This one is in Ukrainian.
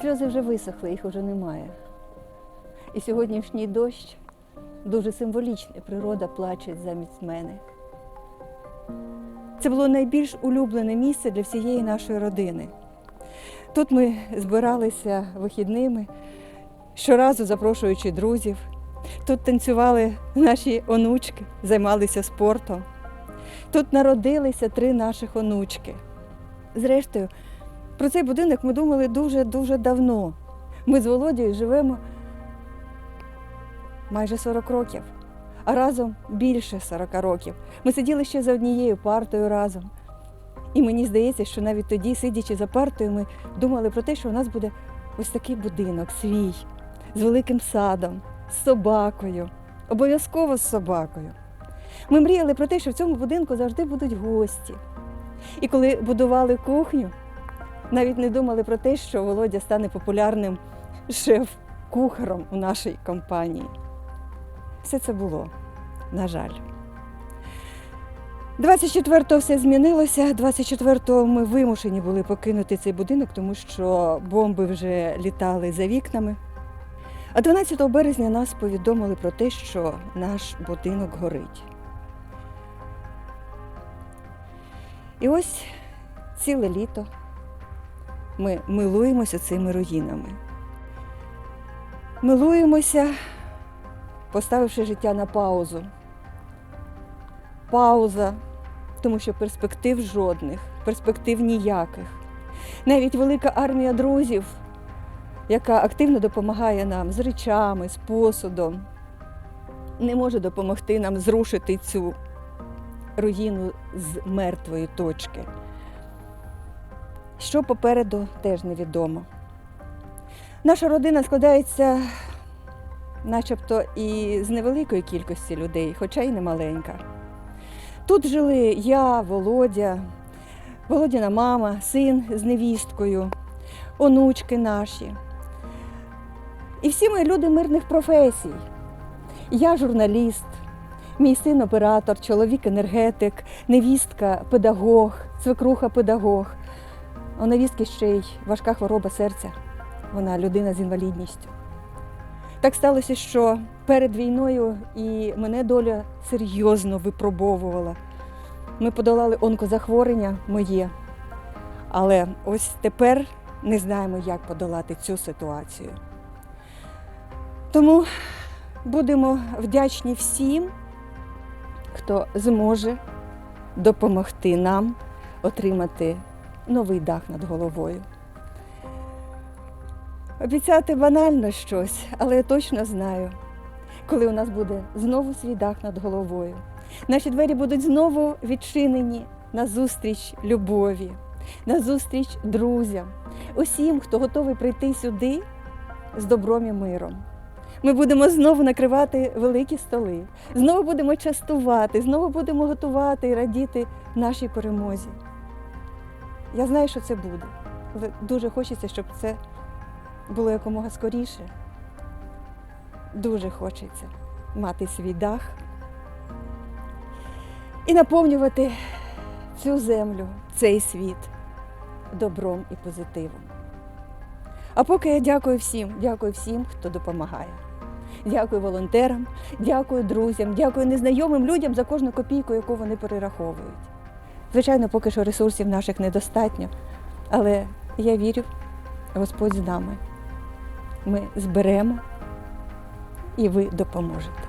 Сльози вже висохли, їх вже немає. І сьогоднішній дощ дуже символічний. Природа плаче замість мене. Це було найбільш улюблене місце для всієї нашої родини. Тут ми збиралися вихідними, щоразу запрошуючи друзів. Тут танцювали наші онучки, займалися спортом. Тут народилися три наших онучки. Зрештою, про цей будинок ми думали дуже-дуже давно. Ми з Володією живемо майже 40 років, а разом більше 40 років. Ми сиділи ще за однією партою разом. І мені здається, що навіть тоді, сидячи за партою, ми думали про те, що у нас буде ось такий будинок свій, з великим садом, з собакою, обов'язково з собакою. Ми мріяли про те, що в цьому будинку завжди будуть гості. І коли будували кухню, навіть не думали про те, що Володя стане популярним шеф-кухаром у нашій компанії. Все це було, на жаль. 24-го все змінилося. 24-го ми вимушені були покинути цей будинок, тому що бомби вже літали за вікнами. А 12 березня нас повідомили про те, що наш будинок горить. І ось ціле літо ми милуємося цими руїнами. Милуємося, поставивши життя на паузу. Пауза, тому що перспектив жодних, перспектив ніяких. Навіть велика армія друзів, яка активно допомагає нам з речами, з посудом, не може допомогти нам зрушити цю руїну з мертвої точки. Що попереду, теж невідомо. Наша родина складається начебто і з невеликої кількості людей, хоча й не маленька. Тут жили я, Володя, Володіна мама, син з невісткою, онучки наші. І всі ми люди мирних професій. Я журналіст, мій син оператор, чоловік енергетик, невістка педагог, свекруха педагог. У невістки ще й важка хвороба серця. Вона людина з інвалідністю. Так сталося, що перед війною і мене доля серйозно випробовувала. Ми подолали онкозахворювання моє, але ось тепер не знаємо, як подолати цю ситуацію. Тому будемо вдячні всім, хто зможе допомогти нам отримати новий дах над головою. Обіцяти банально щось, але я точно знаю, коли у нас буде знову свій дах над головою. Наші двері будуть знову відчинені на зустріч любові, на зустріч друзям, усім, хто готовий прийти сюди з добром і миром. Ми будемо знову накривати великі столи, знову будемо частувати, знову будемо готувати і радіти нашій перемозі. Я знаю, що це буде, дуже хочеться, щоб це було якомога скоріше. Дуже хочеться мати свій дах і наповнювати цю землю, цей світ добром і позитивом. А поки я дякую всім, дякую всім, хто допомагає. Дякую волонтерам, дякую друзям, дякую незнайомим людям за кожну копійку, яку вони перераховують. Звичайно, поки що ресурсів наших недостатньо, але я вірю, Господь з нами. Ми зберемо і ви допоможете.